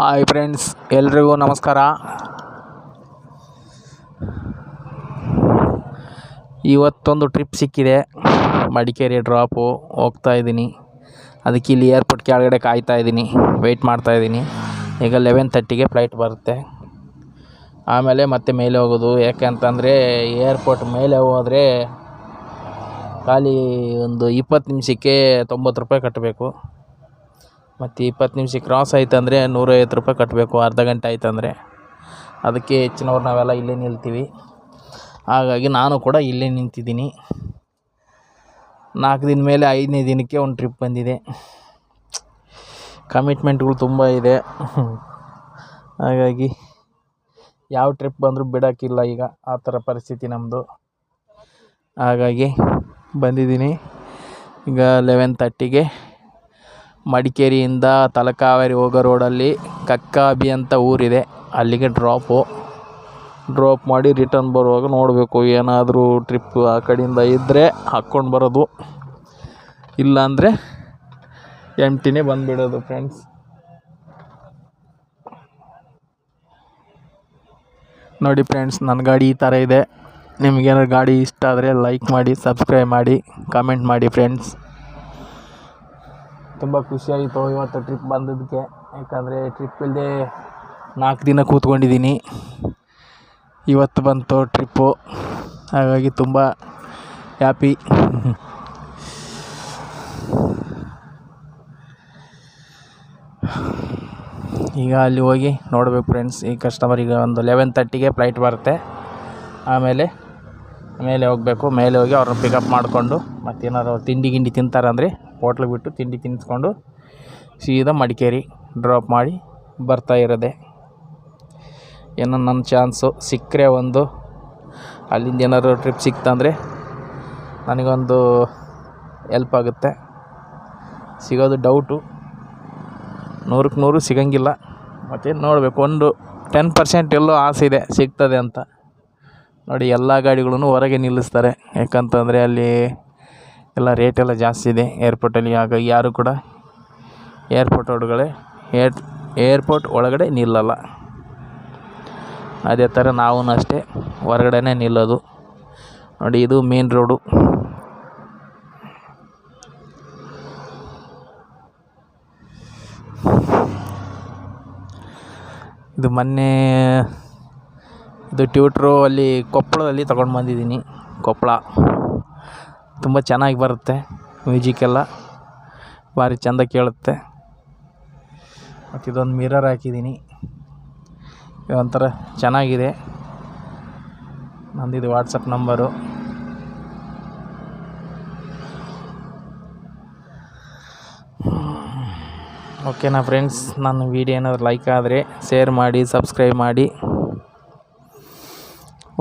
Hi friends ಎಲ್ರಿಗೂ ನಮಸ್ಕಾರ. ಇವತ್ತೊಂದು ಟ್ರಿಪ್ ಸಿಕ್ಕಿದೆ. ಮಡಿಕೇರಿ ಡ್ರಾಪು ಹೋಗ್ತಾ ಇದ್ದೀನಿ. ಅದಕ್ಕೆ ಇಲ್ಲಿ ಏರ್ಪೋರ್ಟ್ ಕೆಳಗಡೆ ಕಾಯ್ತಾ ಇದ್ದೀನಿ. ವೆಯ್ಟ್ ಮಾಡ್ತಾ ಇದ್ದೀನಿ. ಈಗ ಲೆವೆನ್ ತರ್ಟಿಗೆ ಫ್ಲೈಟ್ ಬರುತ್ತೆ. ಆಮೇಲೆ ಮತ್ತೆ ಮೇಲೆ ಹೋಗೋದು. ಯಾಕೆ ಅಂತಂದರೆ ಏರ್ಪೋರ್ಟ್ ಮೇಲೆ ಹೋದರೆ ಖಾಲಿ ಒಂದು ಇಪ್ಪತ್ತು ನಿಮಿಷಕ್ಕೆ ತೊಂಬತ್ತು ರೂಪಾಯಿ ಕಟ್ಟಬೇಕು. ಮತ್ತು ಇಪ್ಪತ್ತು ನಿಮಿಷ ಕ್ರಾಸ್ ಆಯ್ತು ಅಂದರೆ ನೂರೈವತ್ತು ರೂಪಾಯಿ ಕಟ್ಟಬೇಕು ಅರ್ಧ ಗಂಟೆ ಆಯ್ತಂದರೆ. ಅದಕ್ಕೆ ಹೆಚ್ಚಿನವ್ರು ನಾವೆಲ್ಲ ಇಲ್ಲೇ ನಿಲ್ತೀವಿ. ಹಾಗಾಗಿ ನಾನು ಕೂಡ ಇಲ್ಲೇ ನಿಂತಿದ್ದೀನಿ. ನಾಲ್ಕು ದಿನ ಮೇಲೆ ಐದನೇ ದಿನಕ್ಕೆ ಒಂದು ಟ್ರಿಪ್ ಬಂದಿದೆ. ಕಮಿಟ್ಮೆಂಟ್ಗಳು ತುಂಬ ಇದೆ. ಹಾಗಾಗಿ ಯಾವ ಟ್ರಿಪ್ ಬಂದರೂ ಬಿಡೋಕ್ಕಿಲ್ಲ ಈಗ, ಆ ಥರ ಪರಿಸ್ಥಿತಿ ನಮ್ಮದು ಹಾಗಾಗಿ ಬಂದಿದ್ದೀನಿ. ಈಗ ಲೆವೆನ್ ತರ್ಟಿಗೆ ಮಡಿಕೇರಿಯಿಂದ ತಲಕಾವೇರಿ ಹೋಗೋ ರೋಡಲ್ಲಿ ಕಕ್ಕಾಬಿ ಅಂತ ಊರಿದೆ. ಅಲ್ಲಿಗೆ ಡ್ರಾಪು ಡ್ರಾಪ್ ಮಾಡಿ ರಿಟರ್ನ್ ಬರುವಾಗ ನೋಡಬೇಕು, ಏನಾದರೂ ಟ್ರಿಪ್ ಆ ಕಡೆಯಿಂದ ಇದ್ದರೆ ಹಾಕ್ಕೊಂಡು ಬರೋದು. ಇಲ್ಲಾಂದರೆ ಎಂಟಿನೇ ಬಂದುಬಿಡೋದು ಫ್ರೆಂಡ್ಸ್ ನೋಡಿ ಫ್ರೆಂಡ್ಸ್ ನನ್ನ ಗಾಡಿ ಈ ಥರ ಇದೆ. ನಿಮಗೇನಾದ್ರು ಗಾಡಿ ಇಷ್ಟ ಆದರೆ ಲೈಕ್ ಮಾಡಿ ಸಬ್ಸ್ಕ್ರೈಬ್ ಮಾಡಿ ಕಾಮೆಂಟ್ ಮಾಡಿ ಫ್ರೆಂಡ್ಸ್ ತುಂಬ ಖುಷಿಯಾಯಿತು ಇವತ್ತು ಟ್ರಿಪ್ ಬಂದಿದ್ದಕ್ಕೆ ಯಾಕಂದರೆ ಟ್ರಿಪ್ ಇಲ್ಲದೆ ನಾಲ್ಕು ದಿನ ಕೂತ್ಕೊಂಡಿದ್ದೀನಿ. ಇವತ್ತು ಬಂತು ಟ್ರಿಪ್ಪು ಹಾಗಾಗಿ ತುಂಬ ಹ್ಯಾಪಿ ಈಗ ಅಲ್ಲಿ ಹೋಗಿ ನೋಡಬೇಕು ಫ್ರೆಂಡ್ಸ್ ಈ ಕಸ್ಟಮರಿಗೆ ಒಂದು ಲೆವೆನ್ ತರ್ಟಿಗೆ ಫ್ಲೈಟ್ ಬರುತ್ತೆ. ಆಮೇಲೆ ಮೇಲೆ ಹೋಗಬೇಕು. ಮೇಲೆ ಹೋಗಿ ಅವ್ರನ್ನ ಪಿಕಪ್ ಮಾಡಿಕೊಂಡು ಮತ್ತೇನಾದ್ರು ತಿಂಡಿ ಗಿಂಡಿ ತಿಂತಾರಂದರೆ ಹೋಟ್ಲಿಗೆ ಬಿಟ್ಟು ತಿಂಡಿ ತಿನ್ನಿಸ್ಕೊಂಡು ಸೀದಾ ಮಡಿಕೇರಿ ಡ್ರಾಪ್ ಮಾಡಿ ಬರ್ತಾ ಇರೋದೆ. ಏನೋ ನನ್ನ ಚಾನ್ಸು ಸಿಕ್ಕರೆ ಒಂದು. ಅಲ್ಲಿಂದ ಏನಾದ್ರು ಟ್ರಿಪ್ ಸಿಕ್ತಂದರೆ ನನಗೊಂದು ಎಲ್ಪ್ ಆಗುತ್ತೆ. ಸಿಗೋದು ಡೌಟು ನೂರಕ್ಕೆ ನೂರು ಸಿಗೋಂಗಿಲ್ಲ. ಮತ್ತು ನೋಡಬೇಕು, ಒಂದು ಟೆನ್ ಪರ್ಸೆಂಟ್ ಎಲ್ಲೋ ಆಸೆ ಇದೆ, ಸಿಗ್ತದೆ ಅಂತ. ನೋಡಿ, ಎಲ್ಲ ಗಾಡಿಗಳನ್ನು ಹೊರಗೆ ನಿಲ್ಲಿಸ್ತಾರೆ. ಯಾಕಂತಂದರೆ ಅಲ್ಲಿ ಎಲ್ಲ ರೇಟ್ ಎಲ್ಲ ಜಾಸ್ತಿ ಇದೆ ಏರ್ಪೋರ್ಟಲ್ಲಿ ಹಾಗಾಗಿ ಯಾರು ಕೂಡ ಏರ್ಪೋರ್ಟ್ ಒಳಗಡೆ ಏರ್ ಏರ್ಪೋರ್ಟ್ ಒಳಗಡೆ ನಿಲ್ಲಲ್ಲ. ಅದೇ ಥರ ನಾವೂ ಅಷ್ಟೇ ಹೊರಗಡೆನೇ ನಿಲ್ಲೋದು. ನೋಡಿ ಇದು ಮೇನ್ ರೋಡು ಇದು ಮೊನ್ನೆ ಇದು ಟ್ಯೂಟ್ರು ಅಲ್ಲಿ ಕೊಪ್ಪಳದಲ್ಲಿ ತಗೊಂಡು ಬಂದಿದ್ದೀನಿ. ಕೊಪ್ಪಳ. ತುಂಬ ಚೆನ್ನಾಗಿ ಬರುತ್ತೆ ಮ್ಯೂಜಿಕ್ ಎಲ್ಲ ಭಾರಿ ಚೆಂದ ಕೇಳುತ್ತೆ. ಮತ್ತು ಇದೊಂದು ಮಿರರ್ ಹಾಕಿದ್ದೀನಿ ಒಂಥರ ಚೆನ್ನಾಗಿದೆ. ನಂದಿದು ವಾಟ್ಸಪ್ ನಂಬರು ಓಕೆನಾ ಫ್ರೆಂಡ್ಸ್ ನನ್ನ ವೀಡಿಯೋ ಏನಾದರೂ ಲೈಕ್ ಆದರೆ ಶೇರ್ ಮಾಡಿ ಸಬ್ಸ್ಕ್ರೈಬ್ ಮಾಡಿ.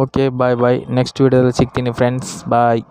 ಓಕೆ ಬಾಯ್ ಬಾಯ್ ನೆಕ್ಸ್ಟ್ ವೀಡಿಯೋದಲ್ಲಿ ಸಿಗ್ತೀನಿ ಫ್ರೆಂಡ್ಸ್ ಬಾಯ್